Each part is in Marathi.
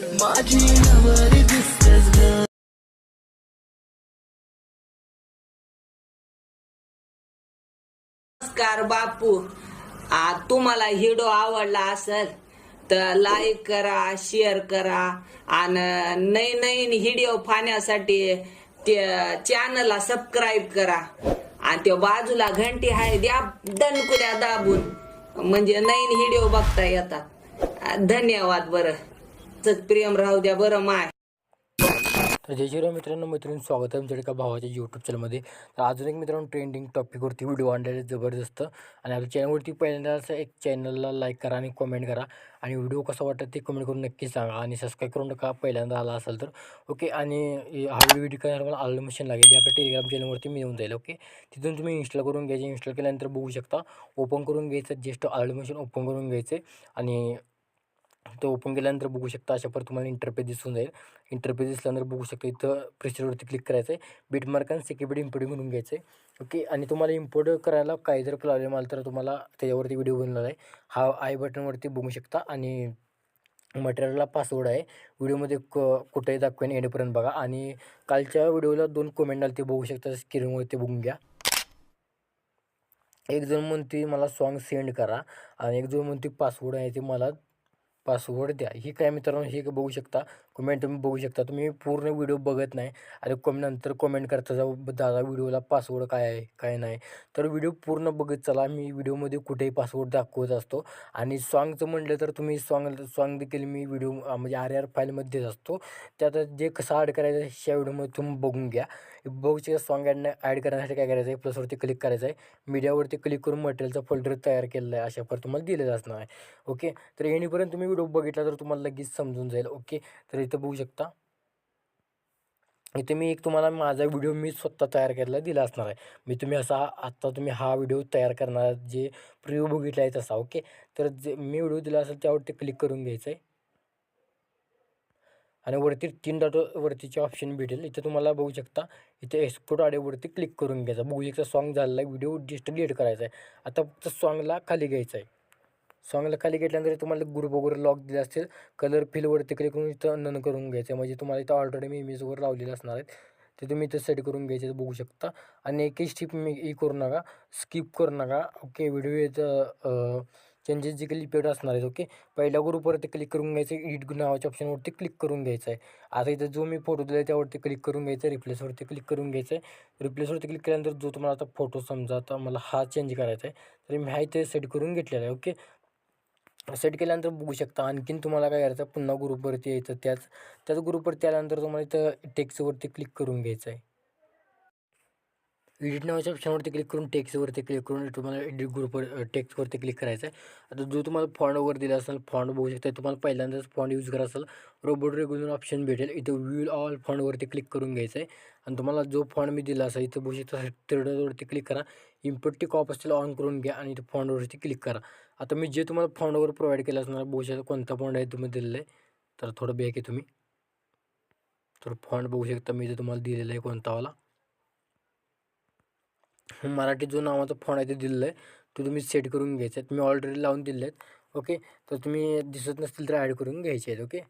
माझी नवरी दिसतेस ग नमस्कार बापू. आ तुम्हाला हिडो आवडला असेल तर लाईक करा शेअर करा आणि नवीन नवीन व्हिडिओ पाहण्यासाठी ते चॅनलला सबस्क्राईब करा. आणि त्या बाजूला घंटी आहे द्या दणकुड्या दाबून. म्हणजे नवीन व्हिडिओ बघता येतात. धन्यवाद बरं. प्रेम राहू द्या बरं माय. तर जय श्रीराम मित्रांनो मैत्रिणी स्वागत आहे तुमच्या एका भावाच्या यूट्यूब चॅनलमध्ये तर अजून एक मित्रांनो ट्रेंडिंग टॉपिकवरती व्हिडिओ आणलेले जबरदस्त. आणि आपल्या चॅनलवरती पहिल्यांदा असं एक चॅनलला लाईक करा आणि कमेंट करा. आणि व्हिडिओ कसा वाटत ते कमेंट करून नक्की सांगा. आणि सबस्क्राईब करून टाका पहिल्यांदा आला असेल तर. ओके आणि हा व्हिडिओ करायला मला आलं मशीन लागेल. आपल्या टेलिग्राम चॅनलवरती मिळून जाईल ओके तिथून तुम्ही इन्स्टॉल करून घ्यायचे इन्स्टॉल केल्यानंतर बघू शकता ओपन करून घ्यायचं जस्ट आलं मशीन ओपन करून घ्यायचे आणि तो ओपन केल्यानंतर बघू शकता अशा पर तुम्हाला इंटरपेज दिसून जाईल. इंटरपेज दिसल्यानंतर बघू शकता इथं प्रेशरवरती क्लिक करायचं आहे बीटमार्क आणि सिक्युरिटी इम्पोर्ट म्हणून घ्यायचं आहे ओके आणि तुम्हाला इम्पोर्ट करायला काही जर प्रॉब्लेम आला तर तुम्हाला त्याच्यावरती व्हिडिओ बनला आहे. हा आय बटनवरती बघू शकता आणि मटेरियलला पासवर्ड आहे. व्हिडिओमध्ये क कुठेही दाखवेन एंडपर्यंत बघा. आणि कालच्या व्हिडिओला दोन कमेंट आले ते बघू शकता. स्क्रीनवरती बघून घ्या. एक जण म्हणते मला सॉन्ग सेंड करा. आणि एक जण म्हणते पासवर्ड आहे ते मला पासवर्ड द्या. ही काय मित्रांनो हे बघू शकता. कमेंट तुम्ही बघू शकता. तुम्ही पूर्ण व्हिडिओ बघत नाही. आणि कमेंट नंतर कमेंट करता जाऊ दादा व्हिडिओला पासवर्ड काय आहे काय नाही? तर व्हिडिओ पूर्ण बघत चला. मी व्हिडिओमध्ये कुठेही पासवर्ड दाखवत असतो. आणि सॉन्गचं म्हटलं तर तुम्ही सॉन्ग सॉन्ग देखील मी व्हिडिओ म्हणजे आर आर फाईलमध्ये देत असतो. त्यात जे कसं ॲड करायचं ह्या व्हिडिओमध्ये तुम्ही बघून घ्या. बघू सॉन्ग ॲड ॲड करण्यासाठी काय करायचं आहे? प्लसवरती क्लिक करायचं आहे. मीडियावरती क्लिक करून मटेरियलचा फोल्डर तयार केलेला आहे. अशा पर तुम्हाला दिलेलं असणार आहे. ओके तर येणीपर्यंत तुम्ही व्हिडिओ बघितला तर तुम्हाला लगेच समजून जाईल. ओके तर इथं बघू शकता. इथे मी एक तुम्हाला माझा व्हिडिओ मी स्वतः तयार केलेला दिला असणार आहे. मी तुम्ही असा आत्ता तुम्ही हा व्हिडिओ तयार करणार जे प्रिव्ह्यू बघितला आहे तसा ओके तर जे मी व्हिडिओ दिला असेल त्यावरती क्लिक करून घ्यायचं आहे आणि वरती तीन डॉट वरतीचे ऑप्शन भेटेल. इथे तुम्हाला बघू शकता इथे एक्सपोर्ट ऑडिओवरती क्लिक करून घ्यायचा. बघू शकता सॉन्ग झालेला आहे व्हिडिओ डिस्ट डिलीट करायचा आहे. आता फक्त सॉन्गला खाली घ्यायचा आहे. सॉन्गला खाली घेतल्यानंतर तुम्हाला ग्रुप वगैरे लॉक दिले असतील. कलर फिलवरती क्लिक करून इथं नन करून घ्यायचं. म्हणजे तुम्हाला इथं ऑलरेडी मी इमेज वगैरे लावलेले असणार आहेत. ते तुम्ही इथं सेट करून घ्यायचे बघू शकता. आणि एकही स्टिप मी ई करू नका. स्किप करू नका. ओके व्हिडिओ इथं चेंजेस जे काही इफेक्ट असणार आहेत ओके पहिल्या ग्रुपवरती क्लिक करून घ्यायचं. एडिट नावाच्या ऑप्शनवरती क्लिक करून घ्यायचं आहे. आता इथं जो मी फोटो दिला आहे त्यावरती क्लिक करून घ्यायचं आहे. रिप्लेसवरती क्लिक करून घ्यायचं आहे. रिप्लेसवरती क्लिक केल्यानंतर जो तुम्हाला आता फोटो समजा आता मला हा चेंज करायचा आहे. तर मी हा इथे सेट करून घेतलेला आहे ओके सेट केल्यानंतर बघू शकता. आणखीन तुम्हाला काय करायचं पुन्हा ग्रुपवरती यायचं. त्याच त्याच ग्रुपवरती आल्यानंतर तुम्हाला इथं टेक्सवरती क्लिक करून घ्यायचं आहे. एडिट नावाच्या ऑप्शनवरती क्लिक करून टेक्स्टवरती क्लिक करून तुम्हाला एडिट ग्रुपवर टेक्स्टवरती क्लिक करायचं आहे. आता जो तुम्हाला फॉन्ट वगैरे दिला असेल फॉन्ट बघू शकता. तुम्हाला पहिल्यांदाच फॉन्ट यूज करा असेल रोबोट रेग्युलर ऑप्शन भेटेल. इथं व्हील ऑल फॉन्टवरती क्लिक करून घ्यायचं आहे. आणि तुम्हाला जो फॉन्ट मी दिला असेल इथं बघू शकता थर्डवरती क्लिक करा. इम्पोर्ट कॉप असेल ऑन करून घ्या. आणि इथं फॉन्टवरती क्लिक करा. आता मी जे तुम्हाला फाउंडवर वगैरे प्रोव्हाइड केलं असणार बघू शकता कोणता फॉन्ट आहे तुम्ही दिलेलं आहे तर थोडं बॅक आहे तुम्ही. तर फॉन्ट बघू शकता मी जे तुम्हाला दिलेलं आहे कोणतावाला. मराठी जो नावाचा फॉन्ट आहे ते दिलेलं आहे तो तुम्ही सेट करून घ्यायचा आहे. मी ऑलरेडी लावून दिले आहेत ओके तर तुम्ही दिसत नसतील तर ॲड करून घ्यायचे आहेत ओके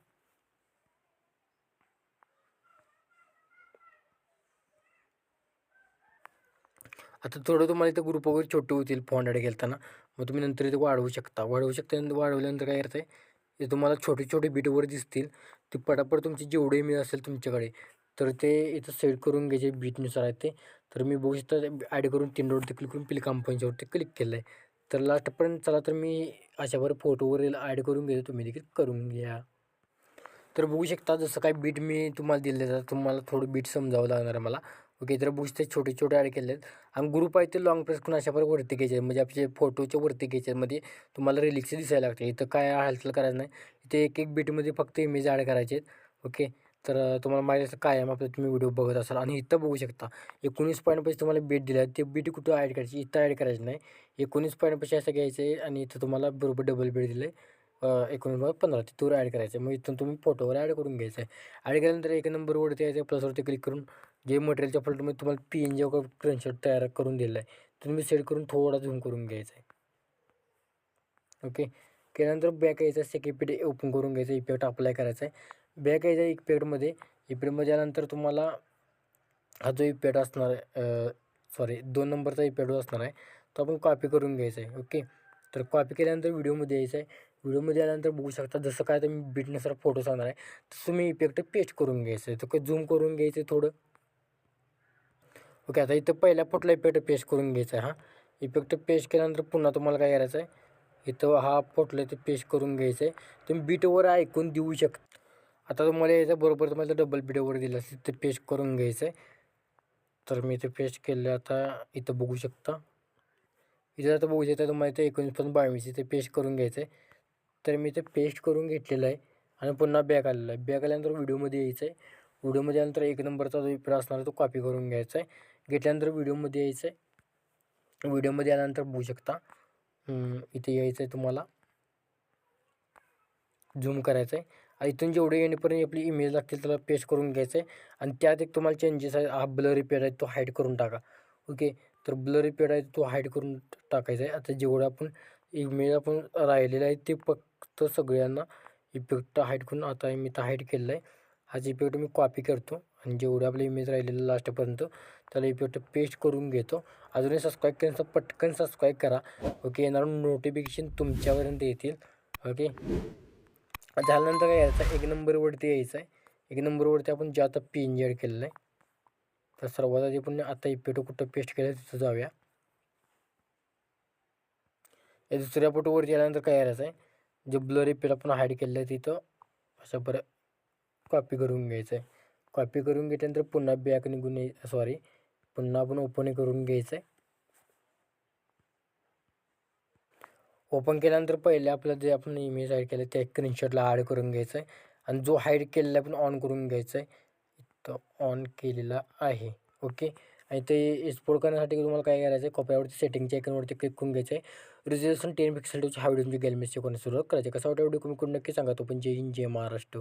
आता थोडं तुम्हाला इथं ग्रुप वगैरे छोटे होतील फॉन्ट ॲड घेताना मग तुम्ही नंतर इथं वाढवू शकता. वाढवू शकता नंतर वाढवल्यानंतर काय करतं आहे ते तुम्हाला छोटे छोटे बीटवर दिसतील. ते पटापट तुमची जेवढे मी असेल तुमच्याकडे तर ते इथं सेट करून घ्यायचे बीटनुसार आहे ते. तर मी बघू शकता ॲड करून तीन रोडवरती क्लिक करून पिल कंपनीच्यावरती क्लिक केलं आहे तर लास्टपर्यंत चला तर मी अशावर फोटोवर ॲड करून घेतो. तुम्ही देखील करून घ्या. तर बघू शकता जसं काय बीट मी तुम्हाला दिले तर तुम्हाला थोडं बीट समजावं लागणार आहे मला. ओके तर बुक्स ते छोटे छोटे ॲड केले आहेत आणि ग्रुप आहे ते लॉंग प्रेस करून अशा प्रकारे वरती घ्यायचे. म्हणजे आपले फोटोच्या वरती घ्यायच्यामध्ये तुम्हाला रिलिक्स दिसायला लागते इथं काय हालचाल करायचं नाही. इथे एक एक बीटमध्ये फक्त इमेज ॲड करायचे आहेत. ओके तर तुम्हाला माहिती असं कायम आपलं तुम्ही व्हिडिओ बघत असाल. आणि इथं बघू शकता एकोणीस पॉईंट पैसे तुम्हाला बीट दिला आहे ते बीट कुठं ॲड करायची? इथं ॲड करायची नाही. एकोणीस पॉईंट पैसे असं घ्यायचं आहे आणि इथं तुम्हाला बरोबर डबल बीट दिलं आहे एकोणीस पंधरा. तिथवर ॲड करायचं. आहे मग इथून तुम्ही फोटोवर ॲड करून घ्यायचं आहे. ॲड केल्यानंतर एक नंबरवरती यायचं प्लसवरती क्लिक करून जे मटेरियलच्या फॉल्टमध्ये तुम्हाला पी एन जी वगैरे क्रनशॉट तयार करून दिलं आहे तुम्ही सेट करून थोडा झूम करून घ्यायचा आहे. ओके केल्यानंतर बॅक यायचं सेकंड ओपन करून घ्यायचं इफेक्ट अप्लाय करायचा आहे. बॅक यायचा इफेक्टमध्ये इफेक्टमध्ये आल्यानंतर तुम्हाला हा जो इफेक्ट असणार आहे सॉरी दोन नंबरचा इफेक्ट असणार आहे तो आपण कॉपी करून घ्यायचा आहे. ओके तर कॉपी केल्यानंतर व्हिडिओमध्ये यायचं आहे. व्हिडिओमध्ये आल्यानंतर बघू शकता जसं काय तर मी बिटनेसर फोटो सांगणार आहे तसं मी इफेक्ट पेस्ट करून घ्यायचं आहे. तर झूम करून घ्यायचं आहे थोडं. ओके आता इथं पहिल्या फुटला इफेक्ट पेस्ट करून घ्यायचा आहे हा. इफेक्ट पेस्ट केल्यानंतर पुन्हा तुम्हाला काय करायचं आहे इथं हा फुटला ते पेस्ट करून घ्यायचं आहे. तुम्ही बीटवर ऐकून देऊ शकता. आता तुम्हाला यायचं बरोबर तुम्हाला डबल बीटवर दिलं असेल ते पेस्ट करून घ्यायचं आहे. तर मी इथे पेस्ट केलं आता इथं बघू शकता. इथं आता बघू शकता तुम्हाला इथे एकोणीसपासून बावीस इथे पेस्ट करून घ्यायचं आहे. तर मी इथे पेस्ट करून घेतलेलं आहे आणि पुन्हा बॅक आलेला आहे. बॅक आल्यानंतर व्हिडिओमध्ये यायचं आहे. व्हिडिओमध्ये आल्यानंतर एक नंबरचा जो इफेक्ट असणार तो कॉपी करून घ्यायचा आहे. घेतल्यानंतर व्हिडिओमध्ये यायचं आहे. व्हिडिओमध्ये आल्यानंतर बघू शकता. इथे यायचं आहे तुम्हाला. झूम करायचं आहे आणि इथून जेवढे येणेपर्यंत आपली इमेज लागतील त्याला पेस्ट करून घ्यायचं आहे आणि त्यात एक तुम्हाला चेंजेस आहे. हा ब्लर पेड आहे तो हाईड करून टाका. ओके तर ब्लर पेड आहे तो हाईड करून टाकायचा आहे. आता जेवढं आपण इमेज आपण राहिलेलं आहे ते फक्त सगळ्यांना इफेक्ट हाईड करून आता मी तर हाईड केलेला आहे. हाच इफेक्ट मी कॉपी करतो. आणि जेवढं आपलं इमेज राहिलेलं लास्टपर्यंत त्याला इफेक्ट पेस्ट करून घेतो. अजूनही सबस्क्राईब केलं पटकन सबस्क्राईब करा. ओके येणार नोटिफिकेशन तुमच्यापर्यंत येतील. ओके झाल्यानंतर काय यायचं? एक नंबरवरती यायचं आहे एक नंबरवरती आपण जे आता पी एन जी ॲड केलेलं आहे तर सर्वात आधी आपण आता इफेक्ट कुठं पेस्ट केलं तिथं जाऊया. या दुसऱ्या फोटोवरती आल्यानंतर काय करायचं आहे? जे ब्लर इफेक्ट आपण हाईड केलं आहे तिथं अशा बरं कॉपी करून घ्यायचं आहे. कॉपी करून घेतल्यानंतर पुन्हा बॅक निघून सॉरी पुन्हा आपण ओपन करून घ्यायचं आहे ओपन केल्यानंतर पहिले आपलं जे आपण इमेज हाईड केलं त्या स्क्रीनशॉटला ॲड करून घ्यायचं आहे आणि जो हाईड केलेला आपण ऑन करून घ्यायचा आहे इथं ऑन केलेला आहे. ओके आणि ते एक्सपोर्ट करण्यासाठी तुम्हाला काय करायचं आहे कॉपऱ्यावरती सेटिंगच्या आयकॉनवरती क्लिक करून घ्यायचं आहे रिझल्युशन टेन पिक्सेल हा व्हिडिओ गॅलमेसचे कोणी सुरुवात करायची कसं वाटतं एवढी कमी करून नक्की सांगा. तो पण जय हिंद जय महाराष्ट्र.